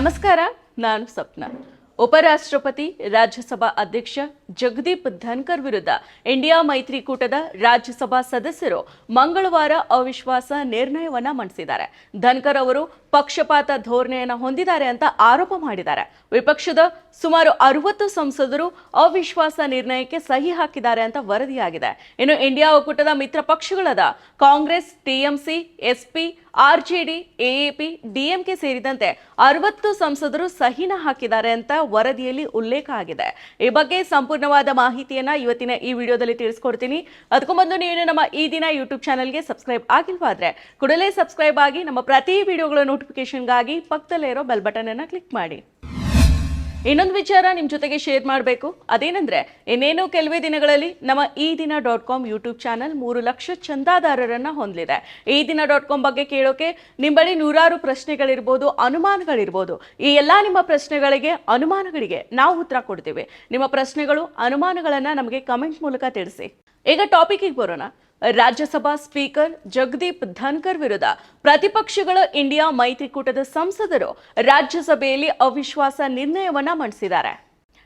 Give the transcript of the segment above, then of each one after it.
ನಮಸ್ಕಾರ ನಾನು ಸ್ವಪ್ನ. ಉಪರಾಷ್ಟ್ರಪತಿ, ರಾಜ್ಯಸಭಾ ಅಧ್ಯಕ್ಷ ಜಗದೀಪ್ ಧನ್ಕರ್ ವಿರುದ್ಧ ಇಂಡಿಯಾ ಮೈತ್ರಿಕೂಟದ ರಾಜ್ಯಸಭಾ ಸದಸ್ಯರು ಮಂಗಳವಾರ ಅವಿಶ್ವಾಸ ನಿರ್ಣಯವನ್ನ ಮಂಡಿಸಿದ್ದಾರೆ. ಧನ್ಕರ್ ಅವರು ಪಕ್ಷಪಾತ ಧೋರಣೆಯನ್ನು ಹೊಂದಿದ್ದಾರೆ ಅಂತ ಆರೋಪ ಮಾಡಿದ್ದಾರೆ. ವಿಪಕ್ಷದ ಸುಮಾರು ಅರವತ್ತು ಸಂಸದರು ಅವಿಶ್ವಾಸ ನಿರ್ಣಯಕ್ಕೆ ಸಹಿ ಹಾಕಿದ್ದಾರೆ ಅಂತ ವರದಿಯಾಗಿದೆ. ಇನ್ನು ಇಂಡಿಯಾ ಒಕ್ಕೂಟದ ಮಿತ್ರ ಪಕ್ಷಗಳಾದ Congress, TMC, SP RJD AAP DMK ಸೇರಿದಂತೆ ಅರವತ್ತು ಸಂಸದರು ಸಹಿನ ಹಾಕಿದ್ದಾರೆ ಅಂತ ವರದಿಯಲ್ಲಿ ಉಲ್ಲೇಖ ಆಗಿದೆ. ಈ ಬಗ್ಗೆ ಸಂಪೂರ್ಣವಾದ ಮಾಹಿತಿಯನ್ನ ಇವತ್ತಿನ ಈ ವಿಡಿಯೋದಲ್ಲಿ ತಿಳಿಸ್ಕೊಡ್ತೀನಿ. ಅದಕ್ಕೂ ಬಂದು ನೀವು ನಮ್ಮ ಈ ದಿನ ಯೂಟ್ಯೂಬ್ ಚಾನಲ್ಗೆ ಸಬ್ಸ್ಕ್ರೈಬ್ ಆಗಿಲ್ವಾದ್ರೆ ಕೂಡಲೇ ಸಬ್ಸ್ಕ್ರೈಬ್ ಆಗಿ ನಮ್ಮ ಪ್ರತಿ ವಿಡಿಯೋಗಳ ನೋಟಿಫಿಕೇಶನ್ಗಾಗಿ ಪಕ್ಕದಲ್ಲೇ ಇರೋ ಬೆಲ್ ಬಟನ್ ಅನ್ನ ಕ್ಲಿಕ್ ಮಾಡಿ. ಇನ್ನೊಂದು ವಿಚಾರ ನಿಮ್ಮ ಜೊತೆಗೆ ಶೇರ್ ಮಾಡಬೇಕು. ಅದೇನೆಂದರೆ, ಇನ್ನೇನು ಕೆಲವೇ ದಿನಗಳಲ್ಲಿ ನಮ್ಮ ಈ ದಿನ ಡಾಟ್ ಕಾಮ್ ಯೂಟ್ಯೂಬ್ ಚಾನಲ್ ಮೂರು ಲಕ್ಷ ಚಂದಾದಾರರನ್ನ ಹೊಂದಲಿದೆ. ಈ ದಿನ ಡಾಟ್ ಕಾಮ್ ಬಗ್ಗೆ ಕೇಳೋಕೆ ನಿಮ್ಮ ಬಳಿ ನೂರಾರು ಪ್ರಶ್ನೆಗಳಿರ್ಬೋದು, ಅನುಮಾನಗಳಿರ್ಬೋದು. ಈ ಎಲ್ಲ ನಿಮ್ಮ ಪ್ರಶ್ನೆಗಳಿಗೆ, ಅನುಮಾನಗಳಿಗೆ ನಾವು ಉತ್ತರ ಕೊಡ್ತೀವಿ. ನಿಮ್ಮ ಪ್ರಶ್ನೆಗಳು, ಅನುಮಾನಗಳನ್ನು ನಮಗೆ ಕಮೆಂಟ್ ಮೂಲಕ ತಿಳಿಸಿ. ಈಗ ಟಾಪಿಕ್ಗೆ ಬರೋಣ. ರಾಜ್ಯಸಭಾ ಸ್ಪೀಕರ್ ಜಗದೀಪ್ ಧನ್ಕರ್ ವಿರುದ್ಧ ಪ್ರತಿಪಕ್ಷಗಳ ಇಂಡಿಯಾ ಮೈತ್ರಿಕೂಟದ ಸಂಸದರು ರಾಜ್ಯಸಭೆಯಲ್ಲಿ ಅವಿಶ್ವಾಸ ನಿರ್ಣಯವನ್ನ ಮಂಡಿಸಿದ್ದಾರೆ.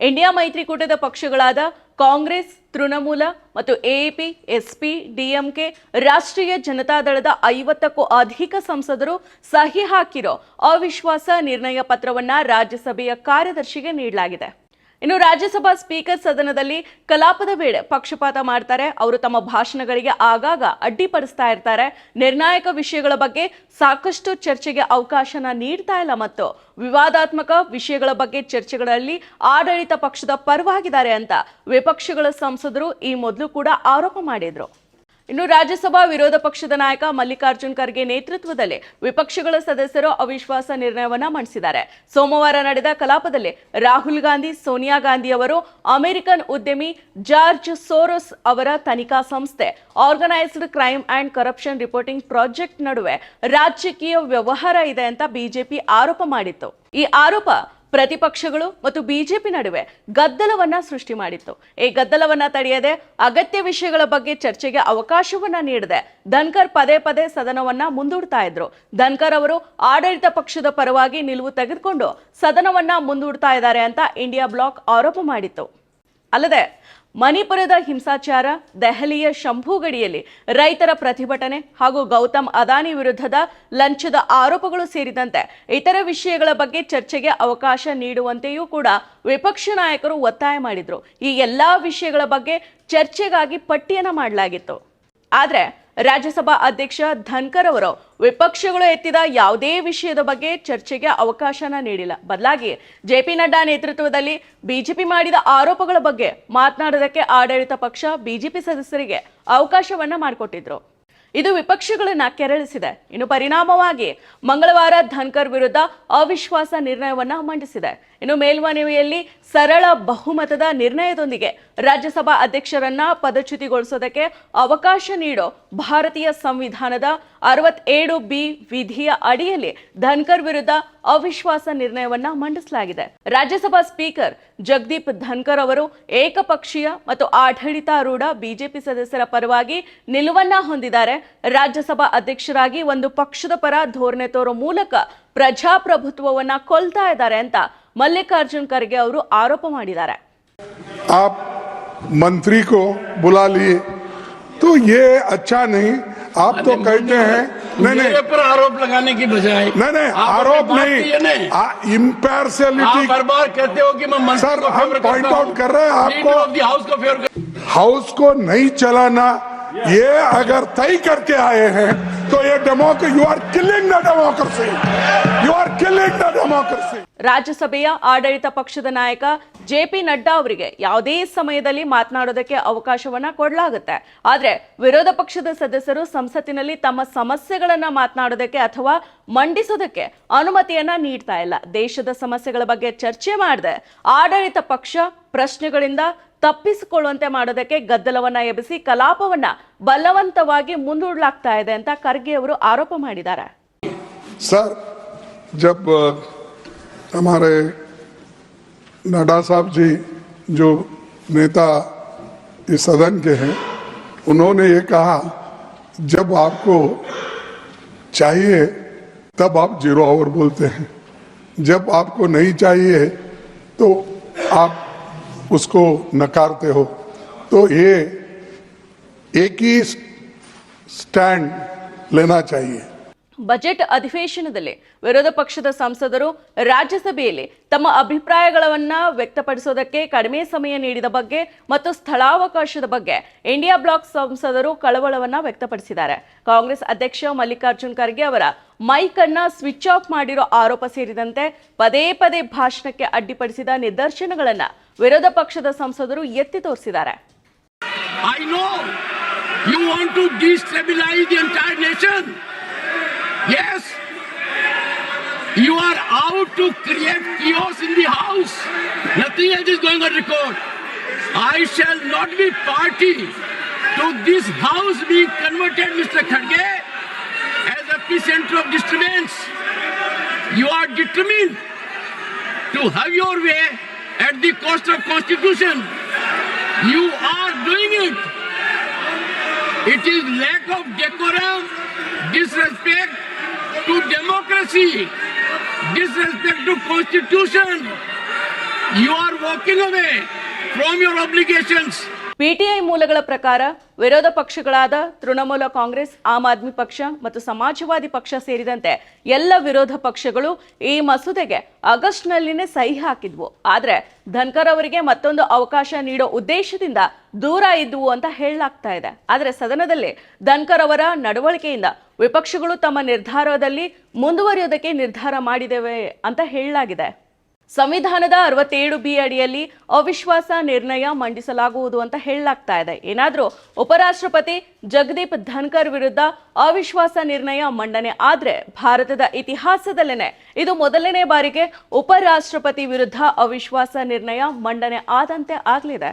ಇಂಡಿಯಾ ಮೈತ್ರಿಕೂಟದ ಪಕ್ಷಗಳಾದ ಕಾಂಗ್ರೆಸ್, ತೃಣಮೂಲ ಮತ್ತು ಎಪಿ ಎಸ್ಪಿ ಡಿಎಂಕೆ ರಾಷ್ಟ್ರೀಯ ಜನತಾದಳದ ಐವತ್ತಕ್ಕೂ ಅಧಿಕ ಸಂಸದರು ಸಹಿ ಹಾಕಿರೋ ಅವಿಶ್ವಾಸ ನಿರ್ಣಯ ಪತ್ರವನ್ನ ರಾಜ್ಯಸಭೆಯ ಕಾರ್ಯದರ್ಶಿಗೆ ನೀಡಲಾಗಿದೆ. ಇನ್ನು ರಾಜ್ಯಸಭಾ ಸ್ಪೀಕರ್ ಸದನದಲ್ಲಿ ಕಲಾಪದ ವೇಳೆ ಪಕ್ಷಪಾತ ಮಾಡ್ತಾರೆ. ಅವರು ತಮ್ಮ ಭಾಷಣಗಳಿಗೆ ಆಗಾಗ ಅಡ್ಡಿಪಡಿಸ್ತಾ ಇರ್ತಾರೆ. ನಿರ್ಣಾಯಕ ವಿಷಯಗಳ ಬಗ್ಗೆ ಸಾಕಷ್ಟು ಚರ್ಚೆಗೆ ಅವಕಾಶನ ನೀಡ್ತಾ ಇಲ್ಲ ಮತ್ತು ವಿವಾದಾತ್ಮಕ ವಿಷಯಗಳ ಬಗ್ಗೆ ಚರ್ಚೆಗಳಲ್ಲಿ ಆಡಳಿತ ಪಕ್ಷದ ಪರವಾಗಿದ್ದಾರೆ ಅಂತ ವಿಪಕ್ಷಗಳ ಸಂಸದರು ಈ ಮೊದಲು ಕೂಡ ಆರೋಪ ಮಾಡಿದ್ರು. ಇನ್ನು ರಾಜ್ಯಸಭಾ ವಿರೋಧ ಪಕ್ಷದ ನಾಯಕ ಮಲ್ಲಿಕಾರ್ಜುನ್ ಖರ್ಗೆ ನೇತೃತ್ವದಲ್ಲಿ ವಿಪಕ್ಷಗಳ ಸದಸ್ಯರು ಅವಿಶ್ವಾಸ ನಿರ್ಣಯವನ್ನ ಮಂಡಿಸಿದ್ದಾರೆ. ಸೋಮವಾರ ನಡೆದ ಕಲಾಪದಲ್ಲಿ ರಾಹುಲ್ ಗಾಂಧಿ, ಸೋನಿಯಾ ಗಾಂಧಿ ಅವರು, ಅಮೆರಿಕನ್ ಉದ್ಯಮಿ ಜಾರ್ಜ್ ಸೋರೋಸ್ ಅವರ ತನಿಖಾ ಸಂಸ್ಥೆ, organised crime and corruption reporting project ನಡುವೆ ರಾಜಕೀಯ ವ್ಯವಹಾರ ಇದೆ ಅಂತ ಬಿಜೆಪಿ ಆರೋಪ ಮಾಡಿತ್ತು. ಈ ಆರೋಪ ಪ್ರತಿಪಕ್ಷಗಳು ಮತ್ತು ಬಿಜೆಪಿ ನಡುವೆ ಗದ್ದಲವನ್ನ ಸೃಷ್ಟಿ ಮಾಡಿತ್ತು. ಈ ಗದ್ದಲವನ್ನ ತಡೆಯದೆ ಅಗತ್ಯ ವಿಷಯಗಳ ಬಗ್ಗೆ ಚರ್ಚೆಗೆ ಅವಕಾಶವನ್ನ ನೀಡದೆ ಧನ್ಕರ್ ಪದೇ ಪದೇ ಸದನವನ್ನ ಮುಂದೂಡ್ತಾ ಇದ್ರು. ಧನ್ಕರ್ ಅವರು ಆಡಳಿತ ಪಕ್ಷದ ಪರವಾಗಿ ನಿಲುವು ತೆಗೆದುಕೊಂಡು ಸದನವನ್ನ ಮುಂದೂಡ್ತಾ ಇದ್ದಾರೆ ಅಂತ ಇಂಡಿಯಾ ಬ್ಲಾಕ್ ಆರೋಪ ಮಾಡಿತ್ತು. ಅಲ್ಲದೆ ಮಣಿಪುರದ ಹಿಂಸಾಚಾರ, ದೆಹಲಿಯ ಶಂಭುಗಡಿಯಲ್ಲಿ ರೈತರ ಪ್ರತಿಭಟನೆ ಹಾಗೂ ಗೌತಮ್ ಅದಾನಿ ವಿರುದ್ಧದ ಲಂಚದ ಆರೋಪಗಳು ಸೇರಿದಂತೆ ಇತರ ವಿಷಯಗಳ ಬಗ್ಗೆ ಚರ್ಚೆಗೆ ಅವಕಾಶ ನೀಡುವಂತೆಯೂ ಕೂಡ ವಿಪಕ್ಷ ನಾಯಕರು ಒತ್ತಾಯ ಮಾಡಿದ್ರು. ಈ ಎಲ್ಲಾ ವಿಷಯಗಳ ಬಗ್ಗೆ ಚರ್ಚೆಗಾಗಿ ಪಟ್ಟಿಯನ್ನು ಮಾಡಲಾಗಿತ್ತು. ಆದ್ರೆ ರಾಜ್ಯಸಭಾ ಅಧ್ಯಕ್ಷ ಧನ್ಕರ್ ಅವರು ವಿಪಕ್ಷಗಳು ಎತ್ತಿದ ಯಾವುದೇ ವಿಷಯದ ಬಗ್ಗೆ ಚರ್ಚೆಗೆ ಅವಕಾಶನ ನೀಡಿಲ್ಲ. ಬದಲಾಗಿ ಜೆ ಪಿ ನಡ್ಡಾ ನೇತೃತ್ವದಲ್ಲಿ ಬಿಜೆಪಿ ಮಾಡಿದ ಆರೋಪಗಳ ಬಗ್ಗೆ ಮಾತನಾಡೋದಕ್ಕೆ ಆಡಳಿತ ಪಕ್ಷ ಬಿಜೆಪಿ ಸದಸ್ಯರಿಗೆ ಅವಕಾಶವನ್ನ ಮಾಡಿಕೊಟ್ಟಿದ್ರು. ಇದು ವಿಪಕ್ಷಗಳನ್ನ ಕೆರಳಿಸಿದೆ. ಇನ್ನು ಪರಿಣಾಮವಾಗಿ ಮಂಗಳವಾರ ಧನ್ಕರ್ ವಿರುದ್ಧ ಅವಿಶ್ವಾಸ ನಿರ್ಣಯವನ್ನ ಮಂಡಿಸಿದೆ. ಇನ್ನು ಮೇಲ್ಮನವಿಯಲ್ಲಿ ಸರಳ ಬಹುಮತದ ನಿರ್ಣಯದೊಂದಿಗೆ ರಾಜ್ಯಸಭಾ ಅಧ್ಯಕ್ಷರನ್ನ ಪದಚ್ಯುತಿಗೊಳಿಸೋದಕ್ಕೆ ಅವಕಾಶ ನೀಡೋ ಭಾರತೀಯ ಸಂವಿಧಾನದ ಅರವತ್ತೇಳು ಬಿ ವಿಧಿಯ ಅಡಿಯಲ್ಲಿ ಧನ್ಕರ್ ವಿರುದ್ಧ ಅವಿಶ್ವಾಸ ನಿರ್ಣಯವನ್ನ ಮಂಡಿಸಲಾಗಿದೆ. ರಾಜ್ಯಸಭಾ ಸ್ಪೀಕರ್ ಜಗದೀಪ್ ಧನ್ಕರ್ ಅವರು ಏಕಪಕ್ಷೀಯ ಮತ್ತು ಆಡಳಿತಾರೂಢ ಬಿಜೆಪಿ ಸದಸ್ಯರ ಪರವಾಗಿ ನಿಲುವನ್ನ ಹೊಂದಿದ್ದಾರೆ. ರಾಜ್ಯಸಭಾ ಅಧ್ಯಕ್ಷರಾಗಿ ಒಂದು ಪಕ್ಷದ ಪರ ಧೋರಣೆ ತೋರೋ ಮೂಲಕ ಪ್ರಜಾಪ್ರಭುತ್ವವನ್ನ ಕೊಲ್ತಾ ಇದ್ದಾರೆ ಅಂತ ಮಲ್ಲಿಕಾರ್ಜುನ್ ಖರ್ಗೆ ಅವರು ಆರೋಪ ಮಾಡಿದ್ದಾರೆ आप मंत्री को बुला लिए तो ये अच्छा नहीं आप तो कहते हैं नहीं मेरे नहीं पर आरोप लगाने की बजाय नहीं नहीं आप आरोप अपनी बात कहिए नहीं ना। इम्पेरियलिटी आप हर बार कहते हो कि मैं मंत्री सर, को हम फेवर point करता out हूं। कर रहे हैं आपको। Leader of the हाउस को फेवर कर हाउस को नहीं चलाना ये अगर तय करके आए हैं तो ये democracy you are killing the democracy you are killing the democracy ರಾಜ್ಯಸಭೆಯ ಆಡಳಿತ ಪಕ್ಷದ ನಾಯಕ ಜೆ ಪಿ ನಡ್ಡಾ ಅವರಿಗೆ ಯಾವುದೇ ಸಮಯದಲ್ಲಿ ಮಾತನಾಡೋದಕ್ಕೆ ಅವಕಾಶವನ್ನ ಕೊಡಲಾಗುತ್ತೆ. ಆದ್ರೆ ವಿರೋಧ ಪಕ್ಷದ ಸದಸ್ಯರು ಸಂಸತ್ತಿನಲ್ಲಿ ತಮ್ಮ ಸಮಸ್ಯೆಗಳನ್ನ ಮಾತನಾಡೋದಕ್ಕೆ ಅಥವಾ ಮಂಡಿಸೋದಕ್ಕೆ ಅನುಮತಿಯನ್ನ ನೀಡ್ತಾ ಇಲ್ಲ. ದೇಶದ ಸಮಸ್ಯೆಗಳ ಬಗ್ಗೆ ಚರ್ಚೆ ಮಾಡದೆ ಆಡಳಿತ ಪಕ್ಷ ಪ್ರಶ್ನೆಗಳಿಂದ ತಪ್ಪಿಸಿಕೊಳ್ಳುವಂತೆ ಮಾಡೋದಕ್ಕೆ ಗದ್ದಲವನ್ನ ಎಬ್ಬಿಸಿ ಕಲಾಪವನ್ನ ಬಲವಂತವಾಗಿ ಮುಂದೂಡಲಾಗ್ತಾ ಇದೆ ಅಂತ ಖರ್ಗೆ ಅವರು ಆರೋಪ ಮಾಡಿದ್ದಾರೆ. ಸರ್ हमारे नड्डा साहब जी, जो नेता इस सदन के हैं, उन्होंने ये कहा, जब आपको चाहिए, तब आप ज़ीरो आवर बोलते हैं। जब आपको नहीं चाहिए तो आप उसको नकारते हो। तो ये एक ही स्टैंड लेना चाहिए। ಬಜೆಟ್ ಅಧಿವೇಶನದಲ್ಲಿ ವಿರೋಧ ಪಕ್ಷದ ಸಂಸದರು ರಾಜ್ಯಸಭೆಯಲ್ಲಿ ತಮ್ಮ ಅಭಿಪ್ರಾಯಗಳನ್ನ ವ್ಯಕ್ತಪಡಿಸೋದಕ್ಕೆ ಕಡಿಮೆ ಸಮಯ ನೀಡಿದ ಬಗ್ಗೆ ಮತ್ತು ಸ್ಥಳಾವಕಾಶದ ಬಗ್ಗೆ ಇಂಡಿಯಾ ಬ್ಲಾಕ್ ಸಂಸದರು ಕಳವಳವನ್ನ ವ್ಯಕ್ತಪಡಿಸಿದ್ದಾರೆ ಕಾಂಗ್ರೆಸ್ ಅಧ್ಯಕ್ಷ ಮಲ್ಲಿಕಾರ್ಜುನ್ ಖರ್ಗೆ ಅವರ ಮೈಕ್ ಅನ್ನ ಸ್ವಿಚ್ ಆಫ್ ಮಾಡಿರೋ ಆರೋಪ ಸೇರಿದಂತೆ ಪದೇ ಪದೇ ಭಾಷಣಕ್ಕೆ ಅಡ್ಡಿಪಡಿಸಿದ ನಿದರ್ಶನಗಳನ್ನ ವಿರೋಧ ಪಕ್ಷದ ಸಂಸದರು ಎತ್ತಿ ತೋರಿಸಿದ್ದಾರೆ you want to destabilize the entire nation. Yes. You are out to create chaos in the house. Nothing else is going on record. I shall not be party to this house being converted, Mr. Kharge, as a epicenter of disturbance. You are determined to have your way at the cost of constitution. You are doing it. It is lack of decorum, disrespect to democracy, disrespect to constitution. You are walking away from your obligations. PTI ಮೂಲಗಳ ಪ್ರಕಾರ ವಿರೋಧ ಪಕ್ಷಗಳಾದ ತೃಣಮೂಲ ಕಾಂಗ್ರೆಸ್ ಆಮ್ ಆದ್ಮಿ ಪಕ್ಷ ಮತ್ತು ಸಮಾಜವಾದಿ ಪಕ್ಷ ಸೇರಿದಂತೆ ಎಲ್ಲ ವಿರೋಧ ಪಕ್ಷಗಳು ಈ ಮಸೂದೆಗೆ ಆಗಸ್ಟ್ನಲ್ಲಿನೇ ಸಹಿ ಹಾಕಿದ್ವು ಆದರೆ ಧನ್ಕರ್ ಅವರಿಗೆ ಮತ್ತೊಂದು ಅವಕಾಶ ನೀಡೋ ಉದ್ದೇಶದಿಂದ ದೂರ ಇದ್ವು ಅಂತ ಹೇಳಲಾಗ್ತಾ ಇದೆ ಆದರೆ ಸದನದಲ್ಲಿ ಧನ್ಕರ್ ಅವರ ನಡವಳಿಕೆಯಿಂದ ವಿಪಕ್ಷಗಳು ತಮ್ಮ ನಿರ್ಧಾರದಲ್ಲಿ ಮುಂದುವರಿಯೋದಕ್ಕೆ ನಿರ್ಧಾರ ಮಾಡಿದೆವೆ ಅಂತ ಹೇಳಲಾಗಿದೆ. ಸಂವಿಧಾನದ ಅರವತ್ತೇಳು ಬಿ ಅಡಿಯಲ್ಲಿ ಅವಿಶ್ವಾಸ ನಿರ್ಣಯ ಮಂಡಿಸಲಾಗುವುದು ಅಂತ ಹೇಳಲಾಗ್ತಾ ಇದೆ. ಏನಾದರೂ ಉಪರಾಷ್ಟ್ರಪತಿ ಜಗದೀಪ್ ಧನ್ಕರ್ ವಿರುದ್ಧ ಅವಿಶ್ವಾಸ ನಿರ್ಣಯ ಮಂಡನೆ ಆದರೆ ಭಾರತದ ಇತಿಹಾಸದಲ್ಲೇನೆ ಇದು ಮೊದಲನೇ ಬಾರಿಗೆ ಉಪರಾಷ್ಟ್ರಪತಿ ವಿರುದ್ಧ ಅವಿಶ್ವಾಸ ನಿರ್ಣಯ ಮಂಡನೆ ಆದಂತೆ ಆಗಲಿದೆ.